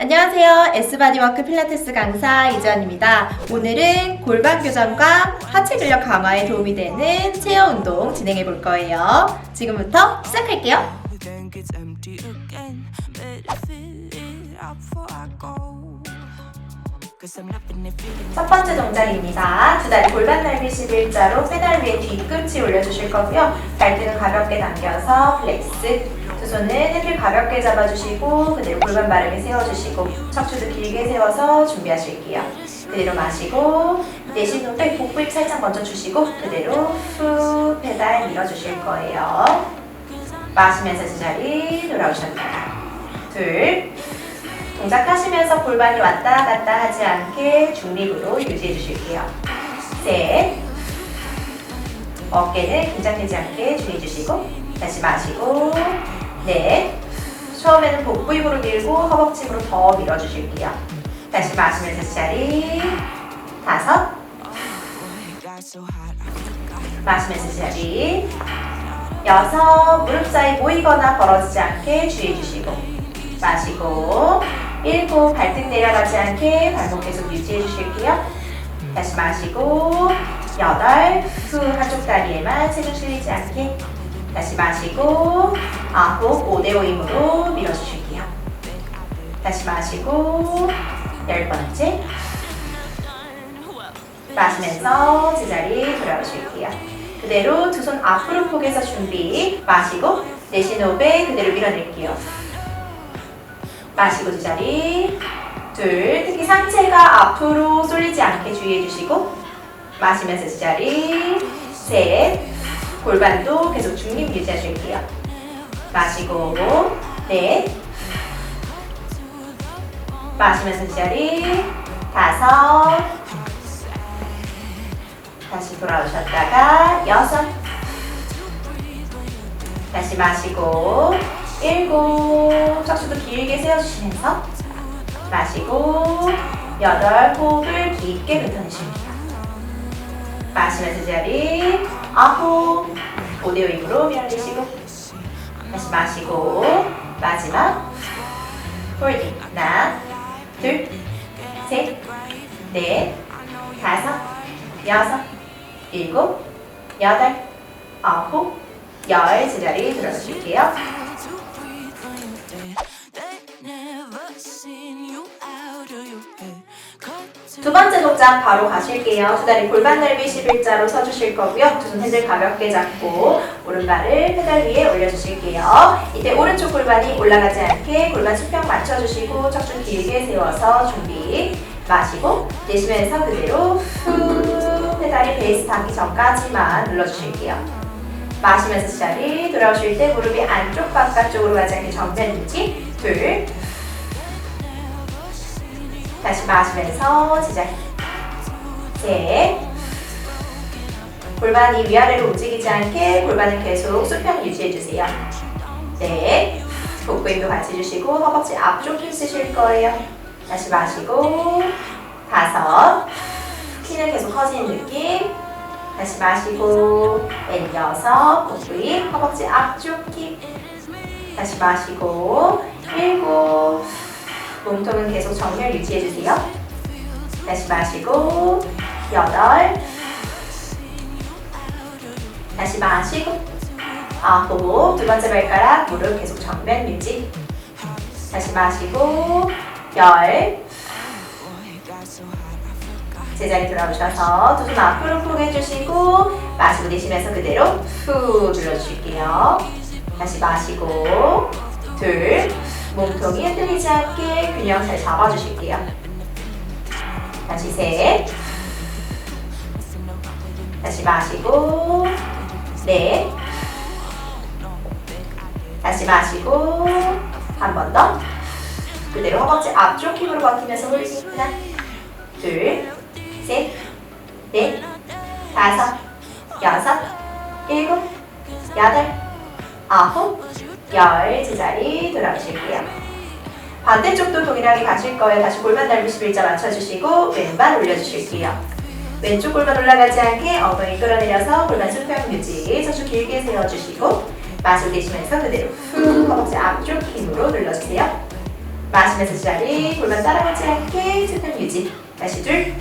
안녕하세요. S바디워크 필라테스 강사 이지연입니다. 오늘은 골반 교정과 하체 근력 강화에 도움이 되는 체어 운동 진행해 볼 거예요. 지금부터 시작할게요. 첫 번째 동작입니다. 두 다리 골반 넓이 11자로 페달 위에 뒤꿈치 올려주실 거고요. 발등은 가볍게 당겨서 플렉스. 두 손은 핸들 가볍게 잡아주시고 그대로 골반 바르게 세워주시고 척추도 길게 세워서 준비하실게요. 그대로 마시고 내쉬는 호흡에 복부 힘 살짝 먼저 주시고 그대로 후 페달 밀어주실 거예요. 마시면서 제자리 돌아오셨다가 둘 동작하시면서 골반이 왔다 갔다 하지 않게 중립으로 유지해 주실게요. 셋. 어깨는 긴장되지 않게 주의해 주시고 다시 마시고 넷. 처음에는 복부 힘으로 밀고 허벅지 힘으로 더 밀어 주실게요. 다시 마시면서 제자리 다섯. 마시면서 제자리 여섯 무릎 사이 모이거나 벌어지지 않게 주의해 주시고 마시고 일곱 발등 내려가지 않게 발목 계속 유지해 주실게요 다시 마시고 여덟 후 한쪽 다리에만 체중 실리지 않게 다시 마시고 아홉 5대5 힘으로 밀어주실게요 다시 마시고 열 번째 마시면서 제자리 돌아오실게요. 그대로 두 손 앞으로 포개서 준비. 마시고 내쉬는 호흡에 그대로 밀어낼게요. 마시고 제자리. 둘. 특히 상체가 앞으로 쏠리지 않게 주의해 주시고 마시면서 제자리. 셋. 골반도 계속 중립 유지하실게요. 마시고 넷. 마시면서 제자리. 다섯. 다시 돌아오셨다가 여섯 다시 마시고 일곱. 척추도 길게 세워주시면서 마시고 여덟 호흡을 깊게 뱉어내십니다. 마시면서 자리 아홉. 5대5 힘으로 밀어내시고 다시 마시고 마지막 홀딩. 하나 둘셋넷 다섯 여섯, 일곱, 여덟, 아홉, 열 제자리 들어가실게요. 두 번째 동작 바로 가실게요. 두 다리 골반 넓이 11자로 서주실 거고요. 두 손 핸들 가볍게 잡고 오른발을 페달 위에 올려주실게요. 이때 오른쪽 골반이 올라가지 않게 골반 수평 맞춰주시고 척추 길게 세워서 준비. 마시고 내쉬면서 그대로 후 페달이 베이스 닿기 전까지만 눌러주실게요. 마시면서 제자리 돌아오실 때 무릎이 안쪽 바깥쪽으로 가지 않게 정면 유지. 둘. 다시 마시면서 제자리. 셋. 골반이 위아래로 움직이지 않게 골반을 계속 수평 유지해주세요. 넷. 복부 힘도 같이 주시고 허벅지 앞쪽 힘 쓰실 거예요. 다시 마시고 다섯. 키는 계속 커지는 느낌. 다시 마시고 넷 여섯. 복부 힘 허벅지 앞쪽 힘. 다시 마시고 일곱. 몸통은 계속 정렬 유지해주세요. 다시 마시고 여덟. 다시 마시고 아홉. 두 번째 발가락 무릎 계속 정면 유지. 다시 마시고 열. 제자리 돌아오셔서 두 손 앞으로 푹 해주시고 마시고 내쉬면서 그대로 후 눌러주실게요. 다시 마시고 둘 몸통이 흔들리지 않게 균형 잘 잡아주실게요. 다시 셋. 다시 마시고 넷. 다시 마시고 한 번 더. 그대로 허벅지 앞쪽 힘으로 버티면서 홀딩 하나 둘 셋, 넷, 다섯, 여섯, 일곱, 여덟, 아홉, 열 제자리 돌아오실게요. 반대쪽도 동일하게 가실 거예요. 다시 골반 넓이시 일자 맞춰주시고 왼발 올려주실게요. 왼쪽 골반 올라가지 않게 엉덩이 끌어내려서 골반 수평 유지. 서주 길게 세워주시고 마시고 계시면서 그대로 후 허벅지 앞쪽 힘으로 눌러주세요. 마시면서 제자리 골반 따라가지 않게 수평 유지. 다시 둘.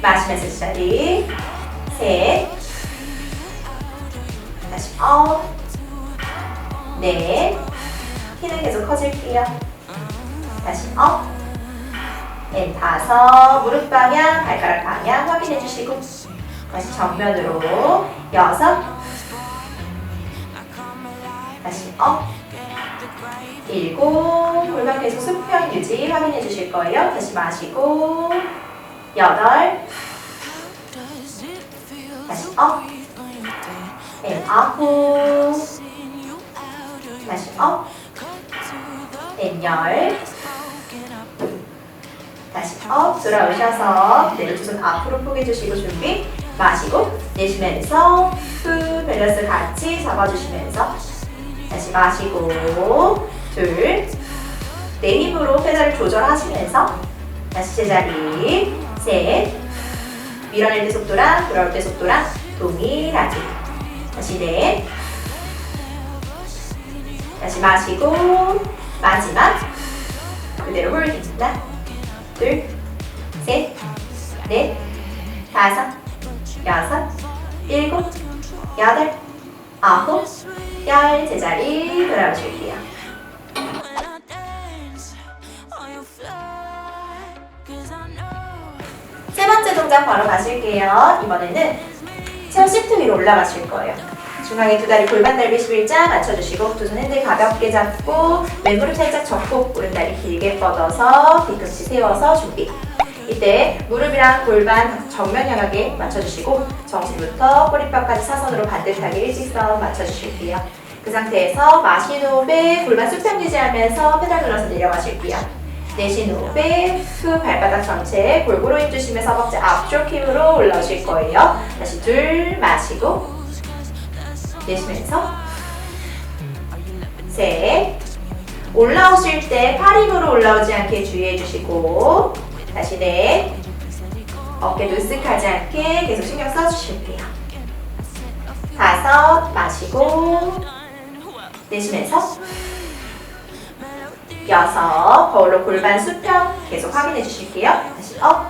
마시면서 제자리 셋. 다시 업. 넷. 키는 계속 커질게요. 다시 업. 앤 다섯. 무릎 방향, 발가락 방향 확인해 주시고 다시 정면으로 여섯. 다시 업. 일곱. 골반 계속 수평 유지 확인해 주실 거예요. 다시 마시고 여덟. 다시 업. 앤 아홉. 다시 업. 앤 열. 다시 업 돌아오셔서 내를 두손 앞으로 포개주시고 준비 마시고 내쉬면서 후 밸런스 같이 잡아주시면서 다시 마시고 둘 내 힘으로 페달을 조절하시면서 다시 제자리 셋 밀어낼 때 속도랑 돌아올 때 속도랑 동일하게 다시 넷 다시 마시고 마지막 그대로 홀딩 하나 둘, 셋, 넷, 다섯, 여섯, 일곱, 여덟, 아홉, 열 제자리 돌아오실게요. 세 번째 동작 바로 가실게요. 이번에는 체어 시트 위로 올라가실 거예요. 중앙에 두 다리 골반 넓이 11자 맞춰주시고 두 손 핸들 가볍게 잡고 왼무릎 살짝 접고 오른다리 길게 뻗어서 뒤꿈치 세워서 준비. 이때 무릎이랑 골반 정면 향하게 맞춰주시고 정수부터 꼬리뼈까지 사선으로 반듯하게 일직선 맞춰주실게요. 그 상태에서 마신 호흡에 골반 수평 유지하면서 페달 눌러서 내려가실게요. 내쉬는 후 발바닥 전체에 골고루 힘주시면서 허벅지 앞쪽 힘으로 올라오실 거예요. 다시 둘 마시고 내쉬면서 셋 올라오실 때 팔 힘으로 올라오지 않게 주의해 주시고 다시 넷 어깨 으쓱하지 않게 계속 신경 써주실게요. 다섯 마시고 내쉬면서 여섯 거울로 골반 수평 계속 확인해 주실게요. 다시 업.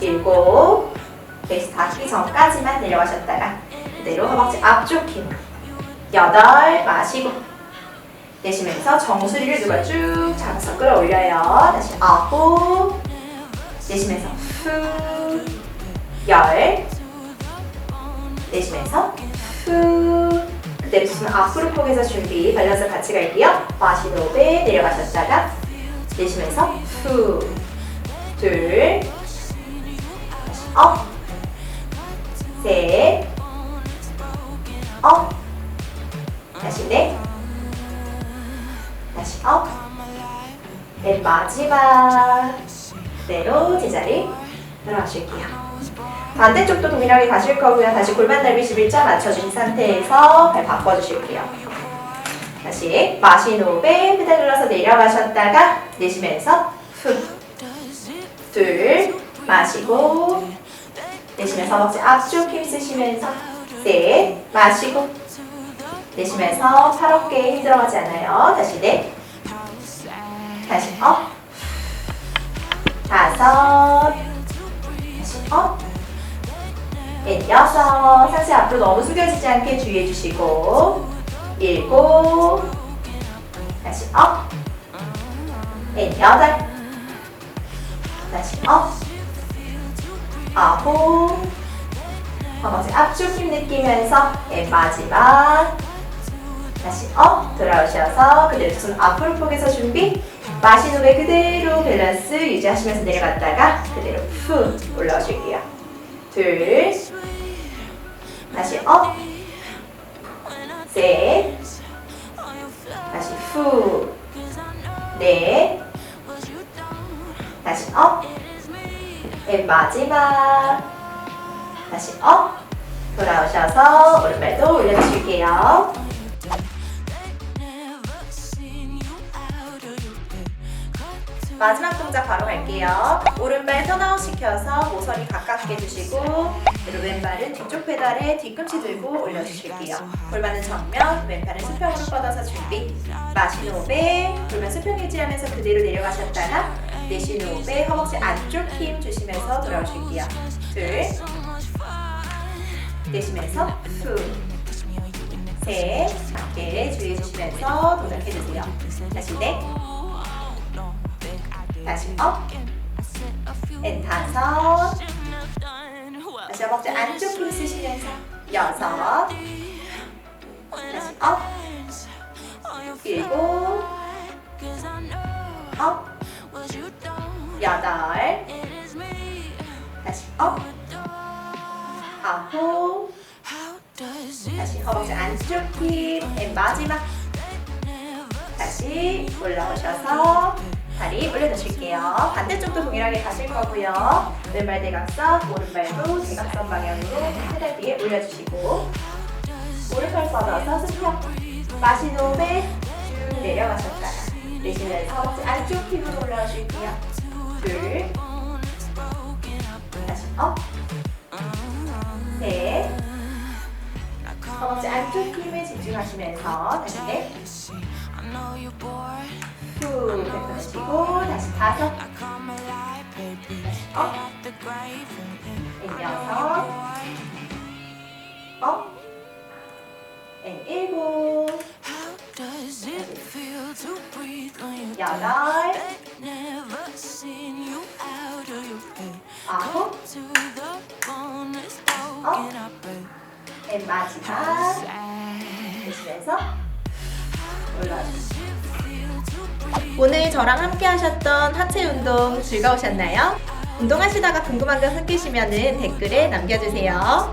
일곱. 베이스 닿기 전까지만 내려가셨다가 그대로 허벅지 앞쪽 힘. 여덟. 마시고 내쉬면서 정수리를 누가 쭉 잡아서 끌어올려요. 다시 아홉. 내쉬면서 후 열. 내쉬면서 후 손 앞으로 포개서 준비 밸런스 같이 갈게요. 마시는 호흡에 내려가셨다가 내쉬면서 후둘 업 셋, 업, 다시 넷, 다시 업, 맨 마지막 그대로 제자리 들어가실게요. 반대쪽도 동일하게 가실 거고요. 다시 골반 넓이 11자 맞춰주신 상태에서 발 바꿔주실게요. 다시 호흡에 페달 눌러서 내려가셨다가 내쉬면서 후, 둘, 마시고 내쉬면서 허벅지 앞쪽 힘 쓰시면서 셋 마시고 내쉬면서 팔 어깨에 힘 들어가지 않아요. 다시 넷 다시 업 다섯 다시 업넷 여섯. 상체 앞으로 너무 숙여지지 않게 주의해 주시고. 일곱. 다시 업넷 여덟. 다시 업. 아홉. 허벅지 앞쪽 힘 느끼면서 맨 마지막. 다시 업. 돌아오셔서 그대로 두손 앞으로 포개서 준비. 마신 후에 그대로 밸런스 유지하시면서 내려갔다가 그대로 후 올라오실게요. 둘 업 셋, 다시 후, 넷, 다시 업, 맨 마지막, 다시 업, 돌아오셔서 오른발도 올려주실게요. 마지막 동작 바로 갈게요. 오른발 턴아웃 시켜서 모서리 가깝게 주시고 그리고 왼발은 뒤쪽 페달에 뒤꿈치 들고 올려주실게요. 골반은 정면, 왼팔은 수평으로 뻗어서 준비. 마시는 호흡에 골반 수평 유지하면서 그대로 내려가셨다가 내쉬는 호흡에 허벅지 안쪽 힘 주시면서 돌아오실게요. 둘, 내쉬면서 후, 셋, 어깨 주의해 주시면서 도전해 주세요. 다시 넷, 다시 업, 앤 다섯, 다시 허벅지 안쪽 힘 쓰시면서 여섯, 다시 업, 일곱, 업, 여덟, 다시 업, 아홉, 다시 허벅지 안쪽 힘, 앤 마지막, 다시 올라오셔서 다리 올려놓으실게요. 반대쪽도 동일하게 가실 거고요. 왼발 대각선, 오른발도 대각선 방향으로 페달 위에 올려주시고 오른팔 뻗어서 수평 마시는 호흡에 쭉 내려가셨다가 내쉬면서 안쪽 힘으로 올라오실게요. 둘 다시 업 셋 허벅지 안쪽 힘에 집중하시면서 다시 넷 후, 뱉어내시고 다시 다섯, 업, 앤 여섯, 업, 앤 일곱, 여덟, 아홉, 앤 마지막 내쉬면서 올라주세요. 오늘 저랑 함께 하셨던 하체 운동 즐거우셨나요? 운동하시다가 궁금한 거 생기시면 댓글에 남겨주세요.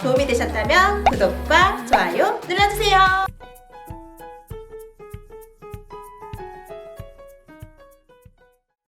도움이 되셨다면 구독과 좋아요 눌러주세요.